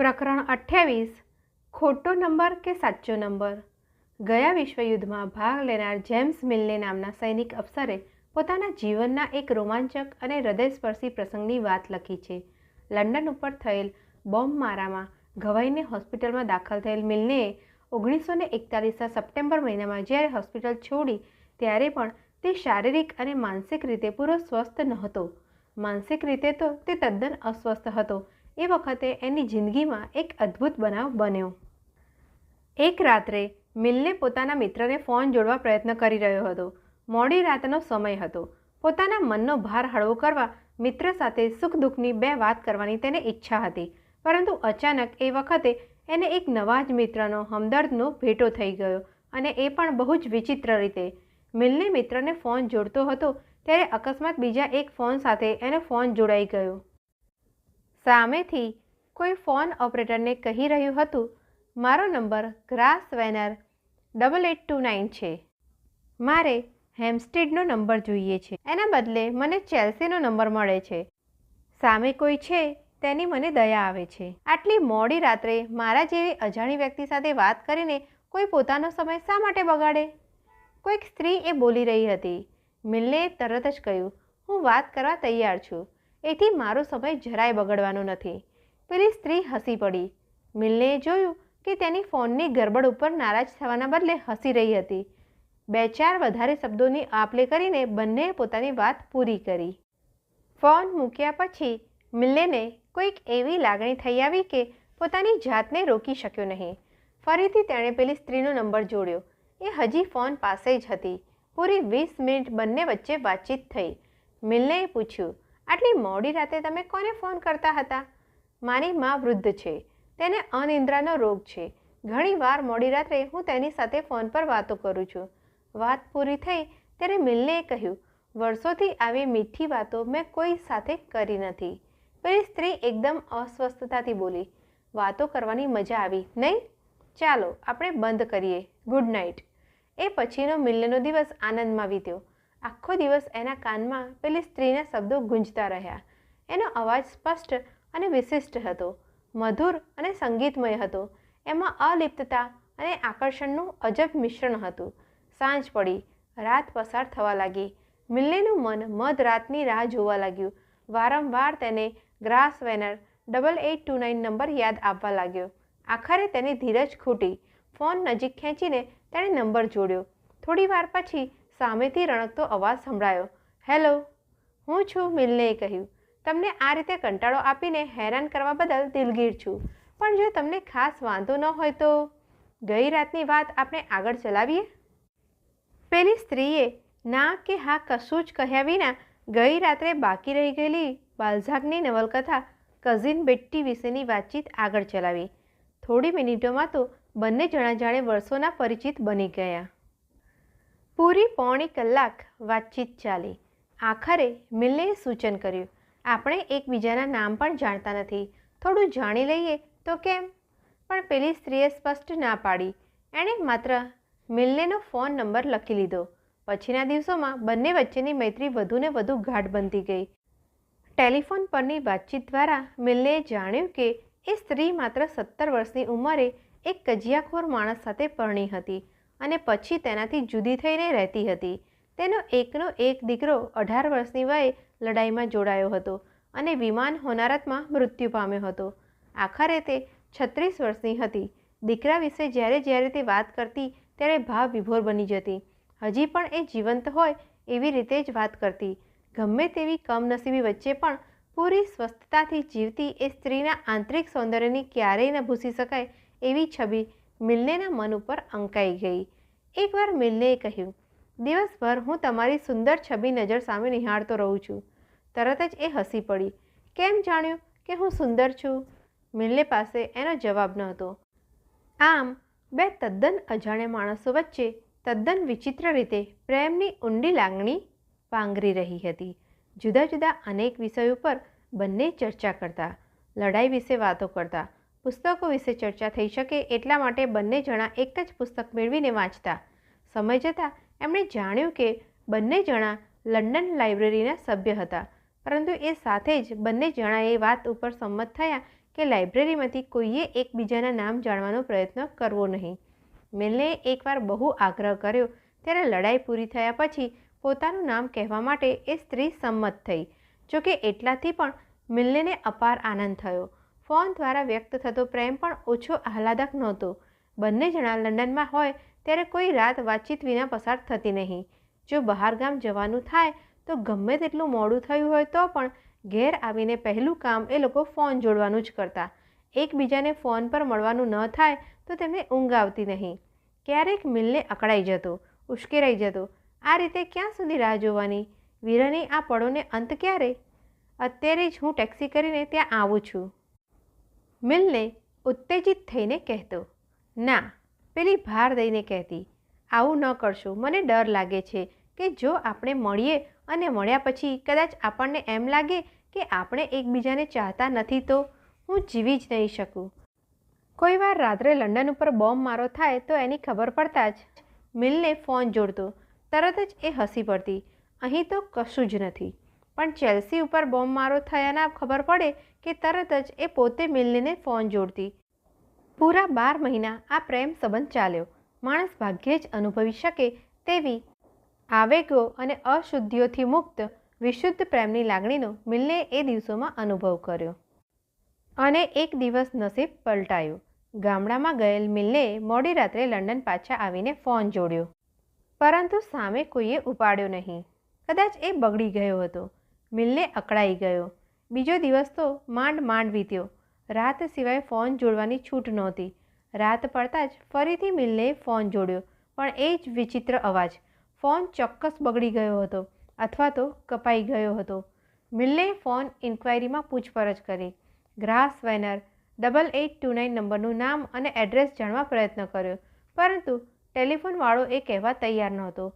પ્રકરણ અઠ્યાવીસ, ખોટો નંબર કે સાચો નંબર? ગયા વિશ્વયુદ્ધમાં ભાગ લેનાર જેમ્સ મિલ્ને નામના સૈનિક અફસરે પોતાના જીવનના એક રોમાંચક અને હૃદયસ્પર્શી પ્રસંગની વાત લખી છે. લંડન ઉપર થયેલ બોમ્બ મારામાં ઘવાઈને હોસ્પિટલમાં દાખલ થયેલ મિલને ઓગણીસો ને એકતાલીસના સપ્ટેમ્બર મહિનામાં જ્યારે હોસ્પિટલ છોડી ત્યારે પણ તે શારીરિક અને માનસિક રીતે પૂરો સ્વસ્થ નહોતો. માનસિક રીતે તો તે તદ્દન અસ્વસ્થ હતો. એ વખતે એની જિંદગીમાં એક અદ્ભુત બનાવ બન્યો. એક રાત્રે મિલને પોતાના મિત્રને ફોન જોડવા પ્રયત્ન કરી રહ્યો હતો. મોડી રાતનો સમય હતો. પોતાના મનનો ભાર હળવો કરવા મિત્ર સાથે સુખ દુઃખની બે વાત કરવાની તેને ઈચ્છા હતી. પરંતુ અચાનક એ વખતે એને એક નવા જ મિત્રનો હમદર્દનો ભેટો થઈ ગયો અને એ પણ બહુ જ વિચિત્ર રીતે. મિલને મિત્રને ફોન જોડતો હતો ત્યારે અકસ્માત બીજા એક ફોન સાથે એનો ફોન જોડાઈ ગયો. સામેથી કોઈ ફોન ઓપરેટરને કહી રહ્યું હતું, મારો number Grosvenor double eight two nine છે. મારે હેમસ્ટેડનો નંબર જોઈએ છે. એના બદલે મને ચેલ્સીનો નંબર મળે છે. સામે કોઈ છે તેની મને દયા આવે છે. આટલી મોડી રાત્રે મારા જેવી અજાણી વ્યક્તિ સાથે વાત કરીને કોઈ પોતાનો સમય શા માટે બગાડે? કોઈક સ્ત્રી એ બોલી રહી હતી મિલ્લે તરત જ કહ્યું, હું વાત કરવા તૈયાર છું. એથી મારો સમય જરાય બગડવાનો નથી. પેલી સ્ત્રી હસી પડી. મિલને જોયું કે તેની ફોનની ગરબડ ઉપર નારાજ થવાના બદલે હસી રહી હતી. બે ચાર વધારે શબ્દોની આપલે કરીને બંનેએ પોતાની વાત પૂરી કરી. ફોન મૂક્યા પછી મિલ્લેને કોઈક એવી લાગણી થઈ આવી કે પોતાની જાતને રોકી શક્યો નહીં. ફરીથી તેણે પેલી સ્ત્રીનો નંબર જોડ્યો. એ હજી ફોન પાસે જ હતી. પૂરી વીસ મિનિટ બંને વચ્ચે વાતચીત થઈ. મિલ્નેએ પૂછ્યું આટલી મોડી રાતે તમે કોને ફોન કરતા હતા? મારી મા વૃદ્ધ છે. તેને અનિદ્રાનો રોગ છે. ઘણીવાર મોડી રાત્રે હું તેની સાથે ફોન પર વાતો કરું છું. વાત પૂરી થઈ ત્યારે મિલને કહ્યું, વર્ષોથી આવી મીઠી વાતો મેં કોઈ સાથે કરી નથી. પેલી સ્ત્રી એકદમ અસ્વસ્થતાથી બોલી, વાતો કરવાની મજા આવી, નહીં? ચાલો, આપણે બંધ કરીએ. Good night. એ પછીનો મિલનો દિવસ આનંદમાં વીત્યો. આખો દિવસ એના કાનમાં પેલી સ્ત્રીના શબ્દો ગુંજતા રહ્યા. એનો અવાજ સ્પષ્ટ અને વિશિષ્ટ હતો. મધુર અને સંગીતમય હતો. એમાં અલિપ્તતા અને આકર્ષણનું અજબ મિશ્રણ હતું. સાંજ પડી. રાત પસાર થવા લાગી. મિલ્લીનું મન મધ રાતની રાહ જોવા લાગ્યું. વારંવાર તેને Grosvenor double eight two nine number યાદ આવવા લાગ્યો. આખરે તેની ધીરજ ખૂટી. ફોન નજીક ખેંચીને તેણે નંબર જોડ્યો. થોડી વાર પછી સામેથી રણકતો અવાજ સંભળાયો. હેલો. હું છું મિલનેએ કહ્યું. તમને આ રીતે કંટાળો આપીને હેરાન કરવા બદલ દિલગીર છું. પણ જો તમને ખાસ વાંધો ન હોય તો ગઈ રાતની વાત આપણે આગળ ચલાવીએ? પેલી સ્ત્રીએ ના કે હા કશું જ કહ્યા વિના ગઈ રાત્રે બાકી રહી ગયેલી બાલઝાકની નવલકથા કઝિન બેટ્ટી વિશેની વાતચીત આગળ ચલાવી. થોડી મિનિટોમાં તો બંને જણા જાણે વર્ષોના પરિચિત બની ગયા. પૂરી પોણી કલાક વાતચીત ચાલી. આખરે મિલ્લે સૂચન કર્યું, આપણે એકબીજાના નામ પણ જાણતા નથી. થોડું જાણી લઈએ તો કેમ? પણ પેલી સ્ત્રીએ સ્પષ્ટ ના પાડી. એણે માત્ર મિલ્લેનો ફોન નંબર લખી લીધો. પછીના દિવસોમાં બંને વચ્ચેની મૈત્રી વધુને વધુ ગાઢ બનતી ગઈ. ટેલિફોન પરની વાતચીત દ્વારા મિલ્લેએ જાણ્યું કે એ સ્ત્રી માત્ર સત્તર વર્ષની ઉંમરે એક કજિયાખોર માણસ સાથે પરણી હતી. અને પછી તેનાથી જુદી થઈને રહેતી હતી. તેનો એકનો એક દીકરો અઢાર વર્ષની વયે લડાઈમાં જોડાયો હતો અને વિમાન હોનારતમાં મૃત્યુ પામ્યો હતો. આખરે તે છત્રીસ વર્ષની હતી. દીકરા વિશે જ્યારે જ્યારે તે વાત કરતી ત્યારે ભાવ વિભોર બની જતી. હજી પણ એ જીવંત હોય એવી રીતે જ વાત કરતી. ગમે તેવી કમનસીબી વચ્ચે પણ પૂરી સ્વસ્થતાથી જીવતી એ સ્ત્રીના આંતરિક સૌંદર્યની ક્યારેય ન ભૂસી શકાય એવી છબી મિલ્નેના મન ઉપર અંકાઈ ગઈ. એકવાર મિલ્નેએ કહ્યું, દિવસભર હું તમારી સુંદર છબી નજર સામે નિહાળતો રહું છું. તરત જ એ હસી પડી. કેમ જાણ્યું કે હું સુંદર છું? મિલ્ને પાસે એનો જવાબ ન હતો. આમ, બે તદ્દન અજાણ્યા માણસો વચ્ચે તદ્દન વિચિત્ર રીતે પ્રેમની ઊંડી લાગણી પાંગરી રહી હતી. જુદા જુદા અનેક વિષયો પર બંને ચર્ચા કરતા, લડાઈ વિશે વાતો કરતા પુસ્તકો વિશે ચર્ચા થઈ શકે એટલા માટે બંને જણા એક જ પુસ્તક મેળવીને વાંચતા. સમય જતાં એમણે જાણ્યું કે બંને જણા લંડન લાઇબ્રેરીના સભ્ય હતા, પરંતુ એ સાથે જ બંને જણા એ વાત ઉપર સંમત થયા કે લાઇબ્રેરીમાંથી કોઈએ એકબીજાના નામ જાણવાનો પ્રયત્ન કરવો નહીં. મેલને એકવાર બહુ આગ્રહ કર્યો, ત્યારે લડાઈ પૂરી થયા પછી પોતાનું નામ કહેવા માટે એ સ્ત્રી સંમત થઈ. જોકે એટલાથી પણ મિલને અપાર આનંદ થયો. ફોન દ્વારા વ્યક્ત થતો પ્રેમ પણ ઓછો આહલાદક નહોતો. બંને જણા લંડનમાં હોય ત્યારે કોઈ રાત વાતચીત વિના પસાર થતી નહીં. જો બહારગામ જવાનું થાય તો ગમે તેટલું મોડું થયું હોય તો પણ ઘેર આવીને પહેલું કામ એ લોકો ફોન જોડવાનું જ કરતા. એકબીજાને ફોન પર મળવાનું ન થાય તો તેમને ઊંઘ આવતી નહીં. ક્યારેક મિલને અકળાઈ જતો, ઉશ્કેરાઈ જતો. આ રીતે ક્યાં સુધી રાહ જોવાની? વીરની આ પળોને અંત ક્યારે? અત્યારે જ હું ટેક્સી કરીને ત્યાં આવું છું. મિલને ઉત્તેજિત થઈને કહેતો, ના, પેલી ભાર દઈને કહેતી, આવું ન કરશો, મને ડર લાગે છે કે જો આપણે મળીએ અને મળ્યા પછી કદાચ આપણને એમ લાગે કે આપણે એકબીજાને ચાહતા નથી તો હું જીવી જ નહીં શકું. કોઈ વાર રાત્રે લંડન ઉપર બોમ્બ મારો થાય તો એની ખબર પડતા જ મિલને ફોન જોડતો, તરત જ એ હસી પડતી, અહીં તો કશું જ નથી. પણ ચેલ્સી ઉપર બોમ્બ મારો થયાના ખબર પડે કે તરત જ એ પોતે મિલનીને ફોન જોડતી. પૂરા બાર મહિના આ પ્રેમ સંબંધ ચાલ્યો. માણસ ભાગ્યે જ અનુભવી શકે તેવી આવેગો અને અશુદ્ધિઓથી મુક્ત, વિશુદ્ધ પ્રેમની લાગણીનો મિલને એ દિવસોમાં અનુભવ કર્યો. અને એક દિવસ નસીબ પલટાયું. ગામડામાં ગયેલ મિલને મોડી રાત્રે લંડન પાછા આવીને ફોન જોડ્યો. પરંતુ સામે કોઈએ ઉપાડ્યો નહીં. કદાચ એ બગડી ગયો હતો. મિલને અકળાઈ ગયો. બીજો દિવસ તો માંડ માંડ વીત્યો. રાત સિવાય ફોન જોડવાની છૂટ નહોતી. રાત પડતા જ ફરીથી મિલને ફોન જોડ્યો, પણ એ જ વિચિત્ર અવાજ. ફોન ચોક્કસ બગડી ગયો હતો, અથવા તો કપાઈ ગયો હતો. મિલને ફોન ઇન્ક્વાયરીમાં પૂછપરછ કરી. Grosvenor, double eight two nine નંબરનું નામ અને એડ્રેસ જાણવા પ્રયત્ન કર્યો, પરંતુ ટેલિફોનવાળો એ કહેવા તૈયાર નહોતો.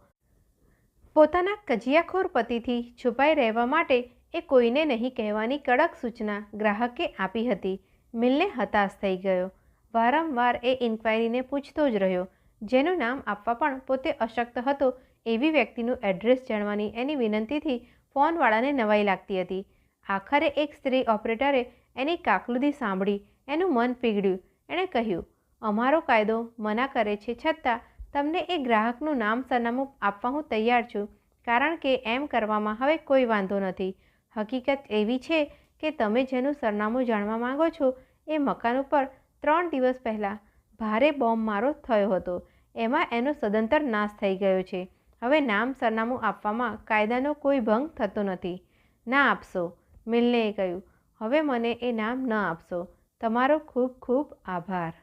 પોતાના કજિયાખોર પતિથી છુપાઈ રહેવા માટે એ કોઈને નહીં કહેવાની કડક સૂચના ગ્રાહકે આપી હતી. મિલને હતાશ થઈ ગયો. વારંવાર એ ઇન્ક્વાયરીને પૂછતો જ રહ્યો. જેનું નામ આપવા પણ પોતે અશક્ત હતો એવી વ્યક્તિનું એડ્રેસ જાણવાની એની વિનંતીથી ફોનવાળાને નવાઈ લાગતી હતી. આખરે એક સ્ત્રી ઓપરેટરે એની કાકલુદી સાંભળી, એનું મન પીગળ્યું. એણે કહ્યું, અમારો કાયદો મના કરે છે છતાં તમને એ ગ્રાહકનું નામ સરનામું આપવા હું તૈયાર છું. કારણ કે એમ કરવામાં હવે કોઈ વાંધો નથી. હકીકત એવી છે કે તમે જેનું સરનામું જાણવા માંગો છો, એ મકાન ઉપર ત્રણ દિવસ પહેલાં ભારે બોમ્બ મારો થયો હતો. એમાં એનો સદંતર નાશ થઈ ગયો છે. હવે નામ સરનામું આપવામાં કાયદાનો કોઈ ભંગ થતો નથી. ના આપશો. મિલનેએ કહ્યું. હવે મને એ નામ ન આપશો. તમારો ખૂબ ખૂબ આભાર.